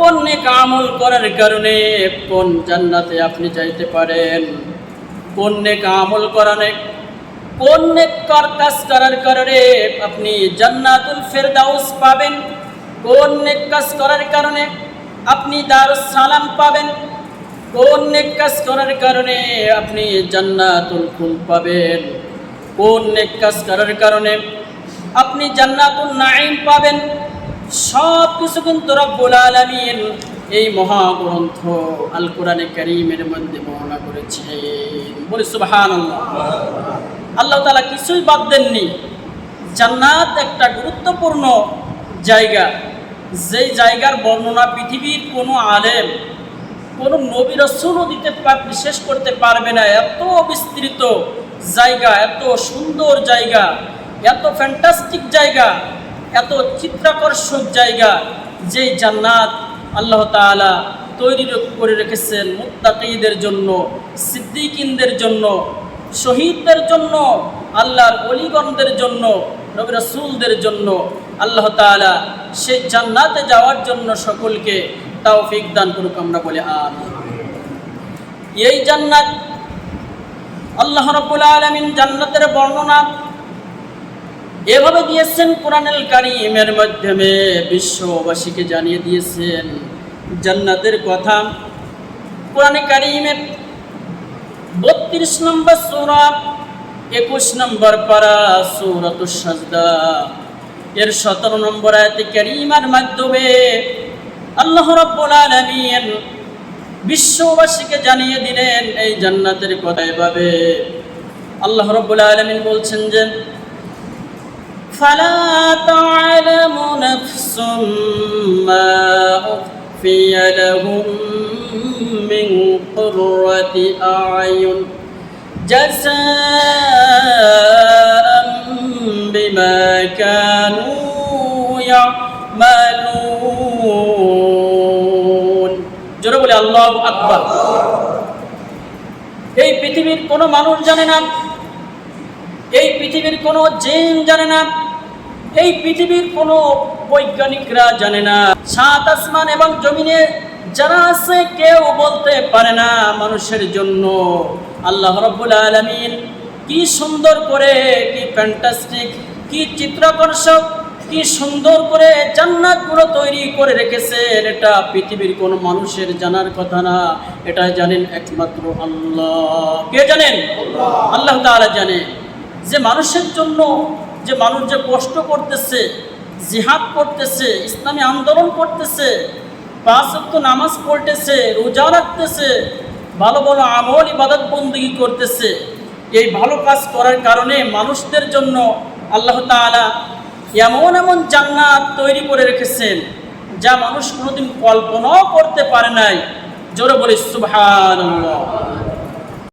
কোন নেক আমল করার কারণে কোন জান্নাতে আপনি যাইতে পারেন? কোন নেক আমল করানে কোন নেক কর কাজ করার কারণে আপনি জান্নাতুল ফেরদাউস পাবেন। কোন নেক কাজ করার কারণে আপনি দারুস সালাম পাবেন। কোন নেক কাজ করার কারণে আপনি জান্নাতুল কুল পাবেন। কোন নেক কাজ করার কারণে আপনি জান্নাতুল নাঈম পাবেন। সব কিছু কিন্তু রব্বুল আলামিন এই মহাগ্রন্থ আল কোরআনে কারীমের মধ্যে বর্ণনা করেছেন। বলি সুবহানাল্লাহ। আল্লাহ তাআলা কিছুই বাদ দেননি। জান্নাত একটা গুরুত্বপূর্ণ জায়গা। যেই জায়গার বর্ণনা পৃথিবীর কোনো আলেম, কোনো নবী রসুলও দিতে বিশেষ করতে পারবে না। এত বিস্তৃত জায়গা, এত সুন্দর জায়গা, এত ফ্যান্টাস্টিক জায়গা এত চিত্রাকর্ষক জায়গা যেই জান্নাত আল্লাহ তাআলা তৈরি করে রেখেছেন মুত্তাকিদের জন্য, সিদ্দিকিনদের জন্য, শহীদদের জন্য, আল্লাহর অলিগণদের জন্য, নবী রাসূলদের জন্য আল্লাহ তাআলা সেই জান্নাতে যাওয়ার জন্য সকলকে তৌফিক দান করুক আমরা বলে আমিন। এই জান্নাত আল্লাহ রাব্বুল আলামিন জান্নাতের বর্ণনা এভাবে দিয়েছেন কোরআনুল কারীমের মাধ্যমে বিশ্ববাসীকে জানিয়ে দিয়েছেন জান্নাতের কথা। কোরআনে কারীমের বত্রিশ নম্বর সূরা, একুশ নম্বর পারা সূরাতুস সাজদা। এর সতেরো নম্বর আয়াতে কারীমার মাধ্যমে আল্লাহ রাব্বুল আলামিন বিশ্ববাসীকে জানিয়ে দিলেন এই জান্নাতের কথা এভাবে। আল্লাহ রাব্বুল আলামিন বলছেন যে فلا تعلم نفس ما أخفي لهم من قرة أعين جزاء بما كانوا يعملون জোরে বলে আল্লাহ আকবার এই পৃথিবীর কোনো মানুষ জানে না এই পৃথিবীর কোনো জিন জানে না এই পৃথিবীর কোনো বৈজ্ঞানিকরা জানে না। সাত আসমান এবং জমিনে যারা আছে কেউ বলতে পারে না মানুষের জন্য। আল্লাহ রব্বুল আলমিন কি সুন্দর করে কি ফ্যান্টাস্টিক কি চিত্রাকর্ষক কি সুন্দর করে জান্নাতগুলো তৈরি করে রেখেছেন। এটা পৃথিবীর কোনো মানুষের জানার কথা না। এটা জানেন একমাত্র আল্লাহ। কে জানেন? আল্লাহ তাআলা জানেন যে মানুষের জন্য যে মানুষ যে কষ্ট করতেছে, জিহাদ করতেছে, ইসলামী আন্দোলন করতেছে, পাঁচ ওয়াক্ত নামাজ পড়তেছে, রোজা রাখতেছে, ভালো ভালো আমল, ইবাদত বন্দী করতেছে, এই ভালো কাজ করার কারণে মানুষদের জন্য আল্লাহ তাআলা এমন এমন জান্নাত তৈরি করে রেখেছেন, যা মানুষ কোনোদিন কল্পনাও করতে পারে নাই। জোরে বলি, সুবহানাল্লাহ।